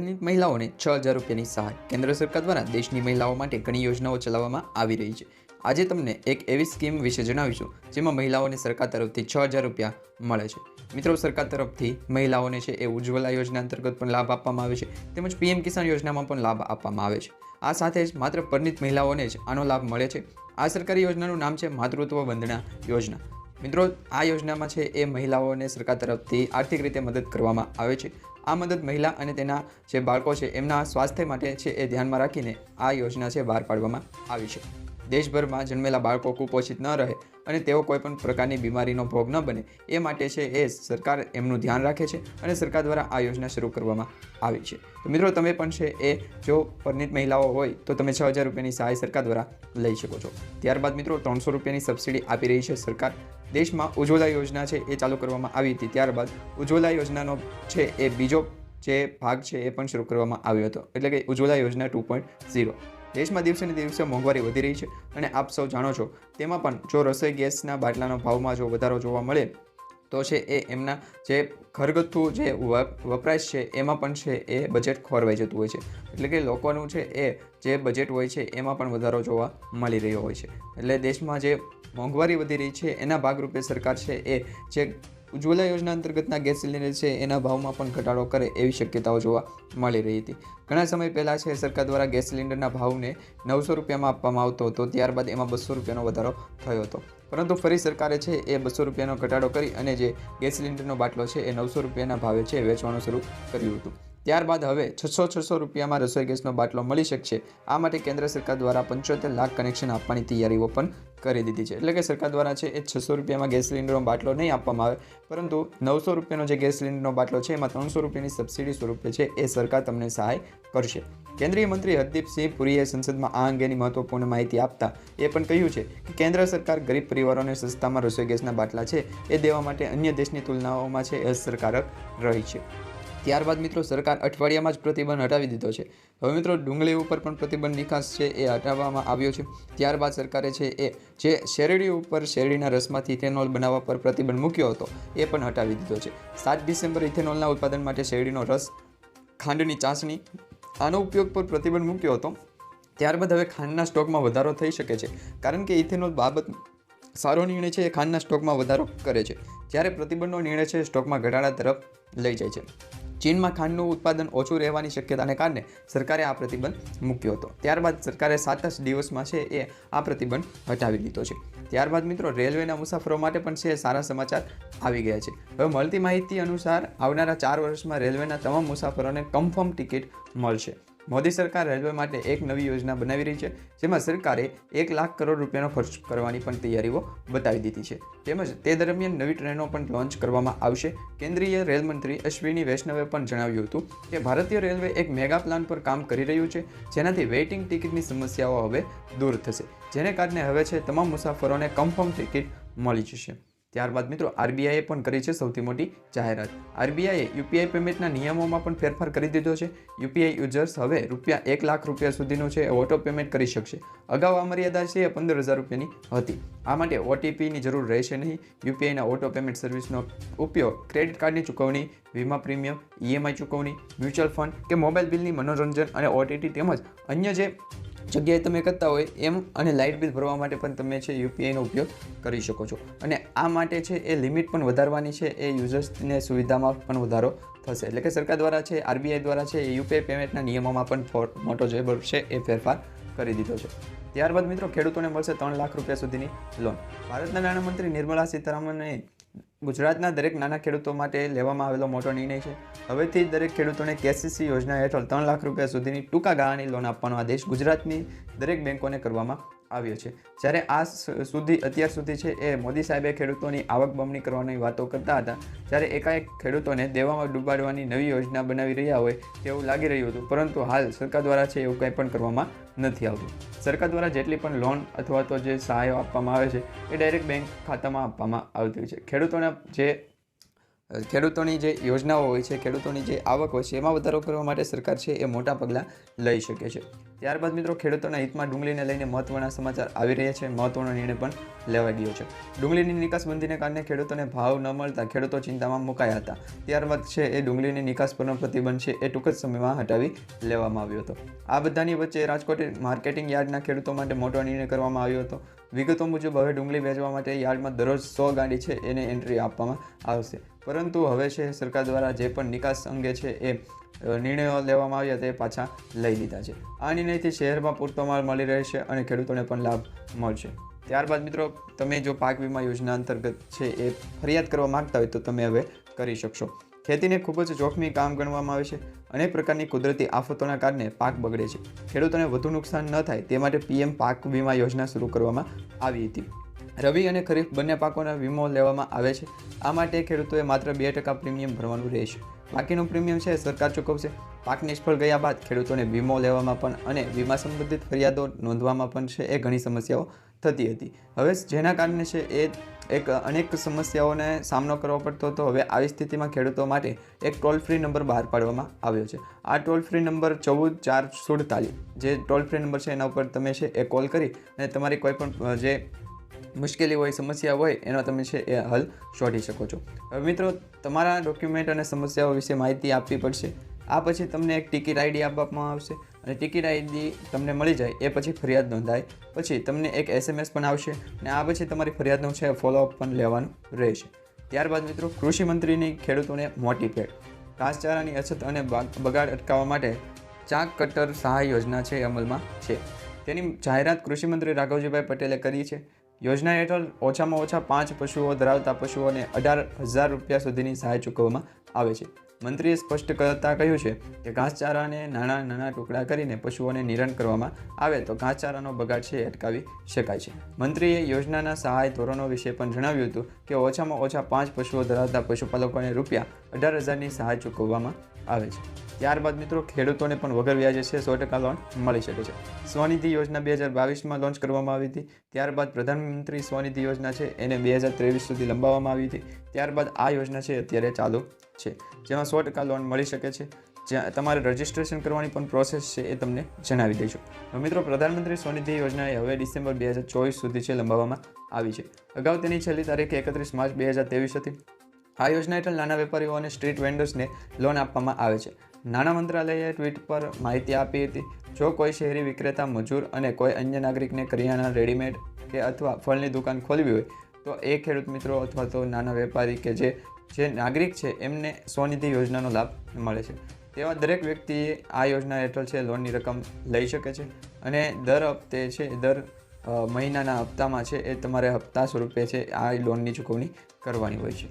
પરિણીત મહિલાઓને છ હજાર રૂપિયાની સહાય. કેન્દ્ર સરકાર દ્વારા દેશની મહિલાઓ માટે ઘણી યોજનાઓ ચલાવવામાં આવી રહી છે. આજે તમને એક એવી સ્કીમ વિશે જણાવીશું, જેમાં મહિલાઓને સરકાર તરફથી છ હજાર રૂપિયા મળે છે. મિત્રો, સરકાર તરફથી મહિલાઓને છે એ ઉજ્જવલા યોજના અંતર્ગત પણ લાભ આપવામાં આવે છે, તેમજ પીએમ કિસાન યોજનામાં પણ લાભ આપવામાં આવે છે. આ સાથે જ માત્ર પરણિત મહિલાઓને જ આનો લાભ મળે છે. આ સરકારી યોજનાનું નામ છે માતૃત્વ વંદના યોજના. મિત્રો, આ યોજનામાં છે એ મહિલાઓને સરકાર તરફથી આર્થિક રીતે મદદ કરવામાં આવે છે. આ મદદ મહિલા અને તેના જે બાળકો છે, એમના સ્વાસ્થ્ય માટે છે એ ધ્યાનમાં રાખીને આ યોજના છે બહાર પાડવામાં આવી છે. દેશભરમાં જન્મેલા બાળકો કુપોષિત ન રહે અને તેઓ કોઈ પણ પ્રકારની બીમારીનો ભોગ ન બને. એ માટે છે એ સરકાર એમનું ધ્યાન રાખે છે અને સરકાર દ્વારા આ યોજના શરૂ કરવામાં આવી છે. તો મિત્રો, તમે પણ છે એ જો પરિણીત મહિલાઓ હોય, તો તમે છ હજાર રૂપિયાની સહાય સરકાર દ્વારા લઈ શકો છો. ત્યારબાદ મિત્રો, ત્રણસો રૂપિયાની સબસિડી આપી રહી છે સરકાર. દેશમાં ઉજ્જવલા યોજના છે એ ચાલુ કરવામાં આવી હતી. ત્યારબાદ ઉજ્જવલા યોજનાનો છે એ બીજો જે ભાગ છે એ પણ શરૂ કરવામાં આવ્યો હતો. એટલે કે ઉજ્જવલા યોજના ટુ પોઈન્ટ ઝીરો. દેશમાં દિવસે ને દિવસે મોંઘવારી વધી રહી છે અને આપ સૌ જાણો છો, તેમાં પણ જો રસોઈ ગેસના બાટલાનો ભાવમાં જો વધારો જોવા મળે, તો છે એ એમના જે ઘરગથ્થુ જે વપ- વપરાશ છે, એમાં પણ છે એ બજેટ ખોરવાઈ જતું હોય છે. એટલે કે લોકોનું છે એ જે બજેટ હોય છે, એમાં પણ વધારો જોવા મળી રહ્યો હોય છે. એટલે દેશમાં જે મોંઘવારી વધી રહી છે, એના ભાગરૂપે સરકાર છે એ જે ઉજ્જવલા યોજના અંતર્ગતના ગેસ સિલિન્ડર છે, એના ભાવમાં પણ ઘટાડો કરે એવી શક્યતાઓ જોવા મળી રહી હતી. ઘણા સમય પહેલાં છે સરકાર દ્વારા ગેસ સિલિન્ડરના ભાવને નવસો રૂપિયામાં આપવામાં આવતો હતો, ત્યારબાદ એમાં બસો રૂપિયાનો વધારો થયો હતો. પરંતુ ફરી સરકારે છે, એ બસો રૂપિયાનો ઘટાડો કરી અને જે ગેસ સિલિન્ડરનો બાટલો છે, એ નવસો રૂપિયાના ભાવે છે, વેચવાનું શરૂ કર્યું હતું. ત્યારબાદ હવે છસો છસો રૂપિયામાં રસોઈ ગેસનો બાટલો મળી શકશે. આ માટે કેન્દ્ર સરકાર દ્વારા પંચોતેર લાખ કનેક્શન આપવાની તૈયારીઓ પણ કરી દીધી છે. એટલે કે સરકાર દ્વારા છે એ છસો રૂપિયામાં ગેસ સિલિન્ડરનો બાટલો નહીં આપવામાં આવે, પરંતુ નવસો રૂપિયાનો જે ગેસ સિલિન્ડરનો બાટલો છે એમાં ત્રણસો રૂપિયાની સબસિડી સ્વરૂપે છે એ સરકાર તમને સહાય કરશે. કેન્દ્રીય મંત્રી હરદીપસિંહ પુરીએ સંસદમાં આ અંગેની મહત્વપૂર્ણ માહિતી આપતા એ પણ કહ્યું છે કે કેન્દ્ર સરકાર ગરીબ પરિવારોને સસ્તામાં રસોઈ ગેસના બાટલા છે એ દેવા માટે અન્ય દેશની તુલનાઓમાં છે અસરકારક રહી છે. ત્યારબાદ મિત્રો સરકાર અઠવાડિયામાં જ પ્રતિબંધ હટાવી દીધો છે. હવે મિત્રો ડુંગળી ઉપર પણ પ્રતિબંધ નિકાસ છે એ હટાવવામાં આવ્યો છે. ત્યારબાદ સરકારે છે એ, જે શેરડી ઉપર શેરડીના રસમાંથી ઇથેનોલ બનાવવા પર પ્રતિબંધ મૂક્યો હતો, એ પણ હટાવી દીધો છે. સાત ડિસેમ્બર ઇથેનોલના ઉત્પાદન માટે શેરડીનો રસ, ખાંડની ચાસણી, આનો ઉપયોગ પર પ્રતિબંધ મૂક્યો હતો. ત્યારબાદ હવે ખાંડના સ્ટોકમાં વધારો થઈ શકે છે, કારણ કે ઇથેનોલ બાબત સારો નિર્ણય છે એ ખાંડના સ્ટોકમાં વધારો કરે છે. જ્યારે પ્રતિબંધનો નિર્ણય છે સ્ટોકમાં ઘટાડા તરફ લઈ જાય છે. ચીનમાં ખાંડનું ઉત્પાદન ઓછું રહેવાની શક્યતાને કારણે સરકારે આ પ્રતિબંધ મૂક્યો હતો. ત્યારબાદ સરકારે સાત જ દિવસમાં છે એ આ પ્રતિબંધ હટાવી દીધો છે. ત્યારબાદ મિત્રો, રેલવેના મુસાફરો માટે પણ છે સારા સમાચાર આવી ગયા છે. હવે મળતી માહિતી અનુસાર આવનારા ચાર વર્ષમાં રેલવેના તમામ મુસાફરોને કન્ફર્મ ટિકિટ મળશે. મોદી સરકાર રેલવે માટે એક નવી યોજના બનાવી રહી છે, જેમાં સરકારે એક લાખ કરોડ રૂપિયાનો ખર્ચ કરવાની પણ તૈયારીઓ બતાવી દીધી છે. તેમજ તે દરમિયાન નવી ટ્રેનો પણ લોન્ચ કરવામાં આવશે. કેન્દ્રીય રેલમંત્રી અશ્વિની વૈષ્ણવે પણ જણાવ્યું હતું કે, ભારતીય રેલવે એક મેગા પ્લાન પર કામ કરી રહ્યું છે, જેનાથી વેઇટિંગ ટિકિટની સમસ્યાઓ હવે દૂર થશે. જેને કારણે હવે છે, તમામ મુસાફરોને કન્ફર્મ ટિકિટ મળી જશે. ત્યારબાદ મિત્રો આરબીઆઈએ પણ કરી છે સૌથી મોટી જાહેરાત. આરબીઆઈએ યુપીઆઈ પેમેન્ટના નિયમોમાં પણ ફેરફાર કરી દીધો છે. યુપીઆઈ યુઝર્સ હવે રૂપિયા એક લાખ રૂપિયા સુધીનું છે ઓટો પેમેન્ટ કરી શકશે. અગાઉ આ મર્યાદા છે એ પંદર હજાર રૂપિયાની હતી. આ માટે ઓટીપીની જરૂર રહેશે નહીં. યુપીઆઈના ઓટો પેમેન્ટ સર્વિસનો ઉપયોગ ક્રેડિટ કાર્ડની ચૂકવણી, વીમા પ્રીમિયમ ઈએમઆઈ ચૂકવણી, મ્યુચ્યુઅલ ફંડ કે મોબાઈલ બિલની મનોરંજન અને ઓટીટી તેમજ અન્ય જે જગ્યાએ તમે કરતા હોય એમ અને લાઇટ બિલ ભરવા માટે પણ તમે છે યુપીઆઈનો ઉપયોગ કરી શકો છો. અને આ માટે છે એ લિમિટ પણ વધારવાની છે, એ યુઝર્સને સુવિધામાં પણ વધારો થશે. એટલે કે સરકાર દ્વારા છે, આરબીઆઈ દ્વારા છે, એ યુપીઆઈ પેમેન્ટના નિયમોમાં પણ મોટો જે છે એ ફેરફાર કરી દીધો છે. ત્યારબાદ મિત્રો ખેડૂતોને મળશે ત્રણ લાખ રૂપિયા સુધીની લોન ભારતના નાણામંત્રી નિર્મલા સીતારામને ગુજરાતના દરેક નાના ખેડૂતો માટે લેવામાં આવેલો મોટો નિર્ણય છે. હવેથી દરેક ખેડૂતોને કેસીસી યોજના હેઠળ ત્રણ લાખ રૂપિયા સુધીની ટૂંકા ગાળાની લોન આપવાનો આદેશ ગુજરાતની દરેક બેંકોને કરવામાં આવ્યો છે. જ્યારે આ સુધી, અત્યાર સુધી છે એ મોદી સાહેબે ખેડૂતોની આવક બમણી કરવાની વાતો કરતા હતા, જ્યારે એકાએક ખેડૂતોને દેવામાં ડૂબાડવાની નવી યોજના બનાવી રહ્યા હોય તેવું લાગી રહ્યું હતું. પરંતુ હાલ સરકાર દ્વારા છે એવું કંઈ પણ કરવામાં નથી આવતું. સરકાર દ્વારા જેટલી પણ લોન અથવા તો જે સહાયો આપવામાં આવે છે, એ ડાયરેક્ટ બેંક ખાતામાં આપવામાં આવતી હોય છે. ખેડૂતોના જે ખેડૂતોની જે યોજનાઓ હોય છે, ખેડૂતોની જે આવક હોય છે, એમાં વધારો કરવા માટે સરકાર છે એ મોટા પગલાં લઈ શકે છે. ત્યારબાદ મિત્રો, ખેડૂતોના હિતમાં ડુંગળીને લઈને મહત્વના સમાચાર આવી રહ્યા છે. મહત્વનો નિર્ણય પણ લેવાઈ ગયો છે. ડુંગળીની નિકાસબંધીને કારણે ખેડૂતોને ભાવ ન મળતા ખેડૂતો ચિંતામાં મુકાયા હતા. ત્યારબાદ છે એ ડુંગળીની નિકાસ પરનો પ્રતિબંધ છે એ ટૂંક જ સમયમાં હટાવી લેવામાં આવ્યો હતો. આ બધાની વચ્ચે રાજકોટ માર્કેટિંગ યાર્ડના ખેડૂતો માટે મોટો નિર્ણય કરવામાં આવ્યો હતો. વિગતો મુજબ હવે ડુંગળી વેચવા માટે યાર્ડમાં દરરોજ સો ગાડી છે, એને એન્ટ્રી આપવામાં આવશે. પરંતુ હવે છે, સરકાર દ્વારા જે પણ નિકાસ અંગે છે એ નિર્ણયો લેવામાં આવ્યા તે પાછા લઈ લીધા છે. આ નિર્ણયથી શહેરમાં પૂરતો માલ મળી રહેશે અને ખેડૂતોને પણ લાભ મળશે. ત્યારબાદ મિત્રો, તમે જો પાક વીમા યોજના અંતર્ગત છે એ ફરિયાદ કરવા માંગતા હોય તો તમે હવે કરી શકશો. ખેતીને ખૂબ જ જોખમી કામ ગણવામાં આવે છે. અનેક પ્રકારની કુદરતી આફતોના કારણે પાક બગડે છે. ખેડૂતોને વધુ નુકસાન ન થાય તે માટે પીએમ પાક વીમા યોજના શરૂ કરવામાં આવી હતી. રવિ અને ખરીફ બંને પાકોના વીમો લેવામાં આવે છે. આ માટે ખેડૂતોએ માત્ર બે ટકા પ્રીમિયમ ભરવાનું રહેશે. બાકીનું પ્રીમિયમ છે, સરકાર ચૂકવશે. પાક નિષ્ફળ ગયા બાદ ખેડૂતોને વીમો લેવામાં પણ અને વીમા સંબંધિત ફરિયાદો નોંધવામાં પણ છે એ ઘણી સમસ્યાઓ થતી હતી. હવે જેના કારણે છે એ એક અનેક સમસ્યાઓને સામનો કરવો પડતો હતો. હવે આવી સ્થિતિમાં ખેડૂતો માટે એક ટોલ ફ્રી નંબર બહાર પાડવામાં આવ્યો છે. આ ટોલ ફ્રી નંબર ચૌદ ચાર સુડતાલીસ, જે ટોલ ફ્રી નંબર છે એના ઉપર તમે છે એ કોલ કરી અને તમારી કોઈ પણ જે મુશ્કેલી હોય, સમસ્યા હોય, એનો તમે છે એ હલ શોધી શકો છો. હવે મિત્રો, તમારા ડોક્યુમેન્ટ અને સમસ્યાઓ વિશે માહિતી આપવી પડશે. આ પછી તમને એક ટિકિટ આઈડી આપવામાં આવશે અને ટિકિટ આઈડી તમને મળી જાય, એ પછી ફરિયાદ નોંધાય. પછી તમને એક એસએમએસ પણ આવશે અને આ પછી તમારી ફરિયાદનું છે ફોલોઅપ પણ લેવાનું રહેશે. ત્યારબાદ મિત્રો, કૃષિ મંત્રીની ખેડૂતોને મોટી ભેટ. ઘાસચારાની અછત અને બગાડ અટકાવવા માટે ચાક કટર સહાય યોજના છે અમલમાં છે. તેની જાહેરાત કૃષિમંત્રી રાઘવજીભાઈ પટેલે કરી છે. યોજના હેઠળ ઓછામાં ઓછા પાંચ પશુઓ ધરાવતા પશુઓને અઢાર હજાર રૂપિયા સુધીની સહાય ચૂકવવામાં આવે છે. મંત્રીએ સ્પષ્ટ કરતા કહ્યું છે કે ઘાસચારાને નાના નાના ટુકડા કરીને પશુઓને નિરણ કરવામાં આવે તો ઘાસચારાનો બગાડ છે અટકાવી શકાય છે. મંત્રીએ યોજનાના સહાય ધોરણો વિશે પણ જણાવ્યું હતું કે ઓછામાં ઓછા પાંચ પશુઓ ધરાવતા પશુપાલકોને રૂપિયા અઢાર હજારની સહાય ચૂકવવામાં આવે છે. ત્યારબાદ મિત્રો, ખેડૂતોને પણ વગર વ્યાજે છે, સો ટકા લોન મળી શકે છે. સ્વનિધિ યોજના બે હજાર બાવીસમાં લોન્ચ કરવામાં આવી હતી. ત્યારબાદ પ્રધાનમંત્રી સ્વનિધિ યોજના છે, એને બે હજાર ત્રેવીસ સુધી લંબાવવામાં આવી હતી. ત્યારબાદ આ યોજના છે, અત્યારે ચાલુ છે. જેમાં સો ટકા લોન મળી શકે છે. જ્યાં તમારે રજિસ્ટ્રેશન કરવાની પણ પ્રોસેસ છે એ તમને જણાવી દઈશું. મિત્રો, પ્રધાનમંત્રી સ્વનિધિ યોજના એ હવે ડિસેમ્બર બે હજાર ચોવીસ સુધી છે, લંબાવવામાં આવી છે. અગાઉ તેની છેલ્લી તારીખ એકત્રીસ માર્ચ બે હજાર ત્રેવીસ હતી. આ યોજના હેઠળ નાના વેપારીઓ અને સ્ટ્રીટ વેન્ડર્સને લોન આપવામાં આવે છે. નાણાં મંત્રાલયે ટ્વીટ પર માહિતી આપી હતી, જો કોઈ શહેરી વિક્રેતા, મજૂર અને કોઈ અન્ય નાગરિકને કરિયાણા રેડીમેડ કે અથવા ફળની દુકાન ખોલવી હોય, તો એ ખેડૂત મિત્રો અથવા તો નાના વેપારી કે જે જે નાગરિક છે, એમને સ્વનિધિ યોજનાનો લાભ મળે છે. તેવા દરેક વ્યક્તિએ આ યોજના હેઠળ છે, લોનની રકમ લઈ શકે છે અને દર હપ્તે છે, દર મહિનાના હપ્તામાં છે, એ તમારે હપ્તા સ્વરૂપે છે, આ લોનની ચૂકવણી કરવાની હોય છે.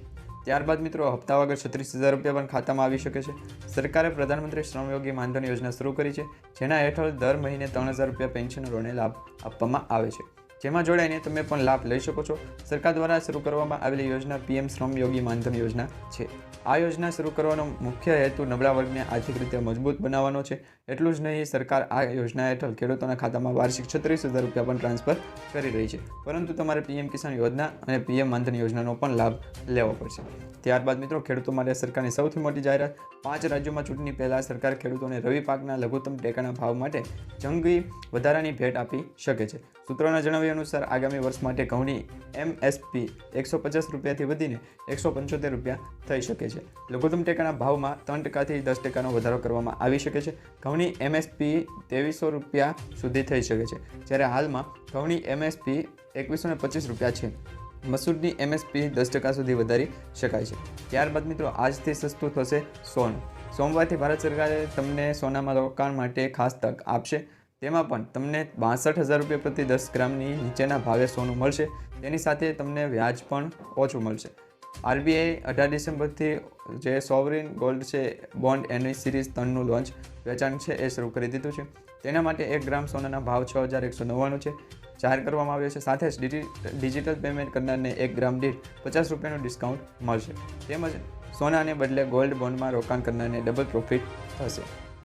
ત્યારબાદ મિત્રો હપ્તા વગર છત્રીસ હજાર રૂપિયા પણ ખાતામાં આવી શકે છે. સરકારે પ્રધાનમંત્રી શ્રમયોગી માનધન યોજના શરૂ કરી છે, જેના હેઠળ દર મહિને ત્રણ હજાર રૂપિયા પેન્શનરોને લાભ આપવામાં આવે છે. જેમાં જોડાઈને તમે પણ લાભ લઈ શકો છો. સરકાર દ્વારા શરૂ કરવામાં આવેલી યોજના પીએમ શ્રમયોગી માનધન યોજના છે. આ યોજના શરૂ કરવાનો મુખ્ય હેતુ નબળા વર્ગને આર્થિક રીતે મજબૂત બનાવવાનો છે. એટલું જ નહીં, સરકાર આ યોજના હેઠળ ખેડૂતોના ખાતામાં વાર્ષિક છત્રીસ હજાર રૂપિયા પણ ટ્રાન્સફર કરી રહી છે. પરંતુ તમારે પીએમ કિસાન યોજના અને પીએમ માનધન યોજનાનો પણ લાભ લેવો પડશે. ત્યારબાદ મિત્રો, ખેડૂતો માટે સરકારની સૌથી મોટી જાહેરાત, પાંચ રાજ્યોમાં ચૂંટણી પહેલાં સરકાર ખેડૂતોને રવિ પાકના લઘુત્તમ ટેકાના ભાવ માટે જંગી વધારાની ભેટ આપી શકે છે. સૂત્રોના જણાવ્યા અનુસાર, આગામી વર્ષ માટે ઘઉંની એમએસપી એકસો પચાસ રૂપિયાથી વધીને એકસો પંચોતેર રૂપિયા થઈ શકે છે. લઘુત્તમ ટેકાના ભાવમાં ત્રણ ટકાથી દસ ટકાનો વધારો કરવામાં આવી શકે છે. ઘઉંની એમએસપી ત્રેવીસો રૂપિયા સુધી થઈ શકે છે. જ્યારે હાલમાં ઘઉંની એમએસપી એકવીસો ને પચીસ રૂપિયા છે. મસૂરની એમએસપી દસ ટકા સુધી વધારી શકાય છે. ત્યારબાદ મિત્રો, આજથી સસ્તું થશે સોનું. સોમવારથી ભારત સરકારે તમને સોનામાં રોકાણ માટે ખાસ તક આપશે. તેમાં પણ તમને બાસઠ હજાર રૂપિયા પ્રતિ દસ ગ્રામની નીચેના ભાવે સોનું મળશે. તેની સાથે તમને વ્યાજ પણ ઓછું મળશે. આરબીઆઈ અઢાર ડિસેમ્બરથી જે સોવરિન ગોલ્ડ છે, બોન્ડ એની સિરીઝ ત્રણનું લોન્ચ વેચાણ છે, એ શરૂ કરી દીધું છે. તેના માટે એક ગ્રામ સોનાના ભાવ છ હજાર એકસો નવ્વાણું છે. જાહેર કરવામાં આવ્યો છે. સાથે જ ડિજિ- ડિજિટલ પેમેન્ટ કરનારને એક ગ્રામ દીઠ પચાસ રૂપિયાનું ડિસ્કાઉન્ટ મળશે. તેમજ સોનાને બદલે ગોલ્ડ બોન્ડમાં રોકાણ કરનારને ડબલ પ્રોફિટ થશે.